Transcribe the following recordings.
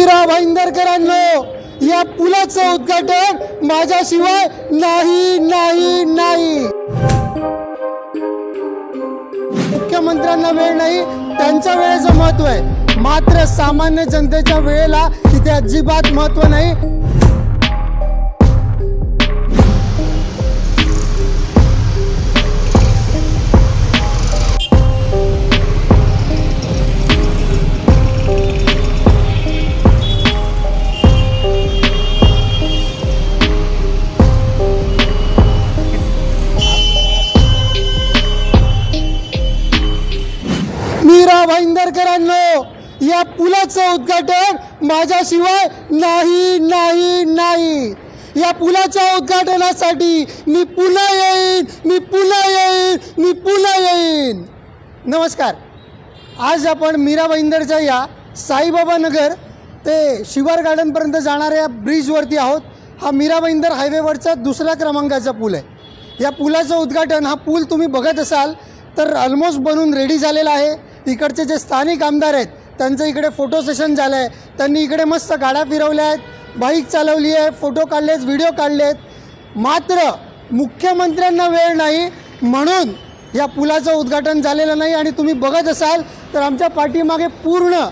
मीरा भाईंदरकरांनो या पुलाचं उद्घाटन माझ्याशिवाय नाही नाही नाही. मुख्यमंत्र्यांना वेळ नाही त्यांच्या वेळेचं महत्त्व आहे. मात्र सामान्य जनतेच्या वेळेला तिथे अजिबात महत्त्व नाही. मीरा भाईंदरकरांनो या पुलाचं उद्घाटन माझ्याशिवाय नाही नाही नाही. या पुलाच्या उद्घाटनासाठी मी पुन्हा येईन मी पुन्हा येईन मी पुन्हा येईन. नमस्कार. आज आपण मीरा भाईंदरच्या या साईबाबा नगर ते शिवार गार्डनपर्यंत जाणाऱ्या ब्रिजवरती आहोत. हा मीरा भाईंदर हायवेवरचा दुसऱ्या क्रमांकाचा पूल आहे. या पुलाचं उद्घाटन हा पूल तुम्ही बघत असाल तर ऑलमोस्ट बनून रेडी झालेला आहे. तिकडचे जे स्थानिक आमदार आहेत त्यांचं इकडे फोटो सेशन झालं आहे त्यांनी इकडे मस्त गाड्या फिरवल्या आहेत बाईक चालवली आहे फोटो काढलेत व्हिडिओ काढलेत. मात्र मुख्यमंत्र्यांना वेळ नाही म्हणून या पुलाचं उद्घाटन झालेलं नाही. आणि तुम्ही बघत असाल तर आमच्या पाठीमागे पूर्ण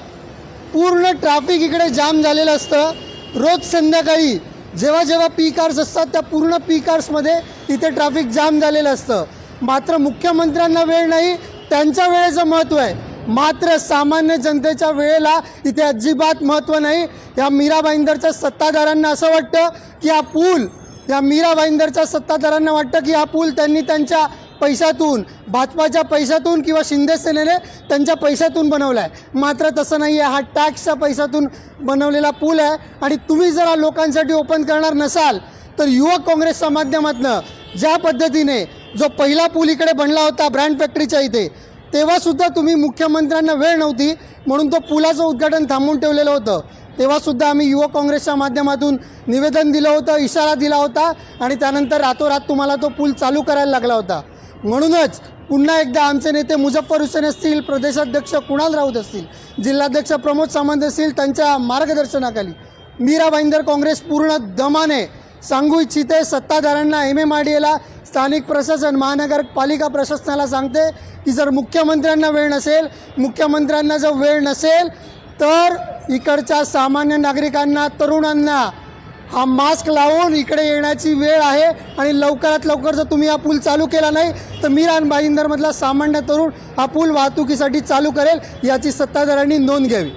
पूर्ण ट्रॅफिक इकडे जाम झालेलं असतं. रोज संध्याकाळी जेव्हा जेव्हा पी कार्स असतात त्या पूर्ण पी कार्समध्ये इथे ट्रॅफिक जाम झालेलं असतं. मात्र मुख्यमंत्र्यांना वेळ नाही त्यांच्या वेळेचं महत्त्व आहे. मात्र सामान्य जनतेच्या वेळेला इथे अजिबात महत्त्व नाही. या मीरा भाईंदरच्या सत्ताधारांना असं वाटतं की हा पूल या मीरा भाईंदरच्या सत्ताधारांना वाटतं की हा पूल त्यांनी त्यांच्या पैशातून भाजपाच्या पैशातून किंवा शिंदे सेनेने त्यांच्या पैशातून बनवला आहे मात्र तसं नाही आहे हा टॅक्सच्या पैशातून बनवलेला पूल आहे. आणि तुम्ही जर हा लोकांसाठी ओपन करणार नसाल तर युवक काँग्रेसच्या माध्यमातनं ज्या पद्धतीने जो पहिला पूल इकडे बनला होता ब्रँड फॅक्टरीच्या इथे तेव्हासुद्धा तुम्ही मुख्यमंत्र्यांना वेळ नव्हती म्हणून तो पुलाचं उद्घाटन थांबवून ठेवलेलं होतं. तेव्हासुद्धा आम्ही युवक काँग्रेसच्या माध्यमातून निवेदन दिलं होतं इशारा दिला होता आणि त्यानंतर रातोरात तुम्हाला तो पूल चालू करायला लागला होता. म्हणूनच पुन्हा एकदा आमचे नेते मुझफ्फर हुसेन असतील प्रदेशाध्यक्ष कुणाल राऊत असतील जिल्हाध्यक्ष प्रमोद सावंत असतील त्यांच्या मार्गदर्शनाखाली मीरा भाईंदर काँग्रेस पूर्ण दमाने सांगू इच्छिते सत्ताधाऱ्यांना एम एम आर डी एला स्थानिक प्रशासन महानगरपालिका प्रशासनाला सांगते की जर मुख्यमंत्र्यांना वेळ नसेल मुख्यमंत्र्यांना जर वेळ नसेल तर इकडच्या सामान्य नागरिकांना तरुणांना हा मास्क लावून इकडे येण्याची वेळ आहे आणि लवकरात लवकर जर तुम्ही हा पूल चालू केला नाही तर मीर आणि भाईंदरमधला सामान्य तरुण हा पूल वाहतुकीसाठी चालू करेल याची सत्ताधाऱ्यांनी नोंद घ्यावी.